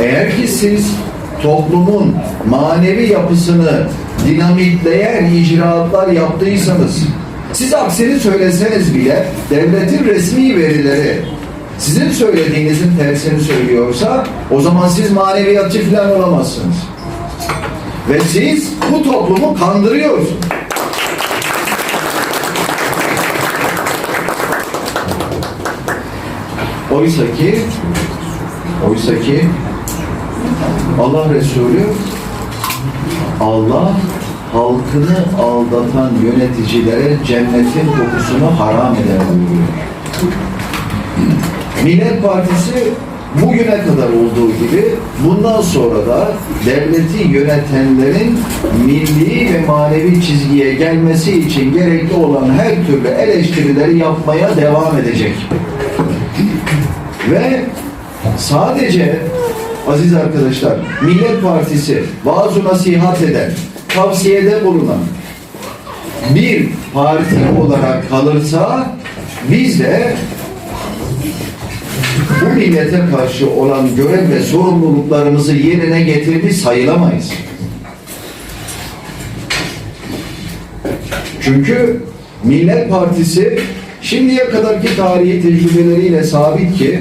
Eğer ki siz toplumun manevi yapısını dinamitleyen icraatlar yaptıysanız, siz aksini söyleseniz bile devletin resmi verileri sizin söylediğinizin tersini söylüyorsa o zaman siz maneviyatçı falan olamazsınız. Ve siz bu toplumu kandırıyorsunuz. Oysa ki oysa ki Allah Resulü Allah halkını aldatan yöneticilere cennetin kokusunu haram eder buyuruyor. Millet Partisi bugüne kadar olduğu gibi bundan sonra da devleti yönetenlerin milli ve manevi çizgiye gelmesi için gerekli olan her türlü eleştirileri yapmaya devam edecek. Ve sadece aziz arkadaşlar Millet Partisi vaaz nasihat eden, tavsiyede bulunan bir parti olarak kalırsa biz de bu millete karşı olan görev ve sorumluluklarımızı yerine getirmiş sayılamayız. Çünkü Millet Partisi şimdiye kadarki tarihi tecrübeleriyle sabit ki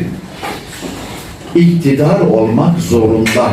iktidar olmak zorunda.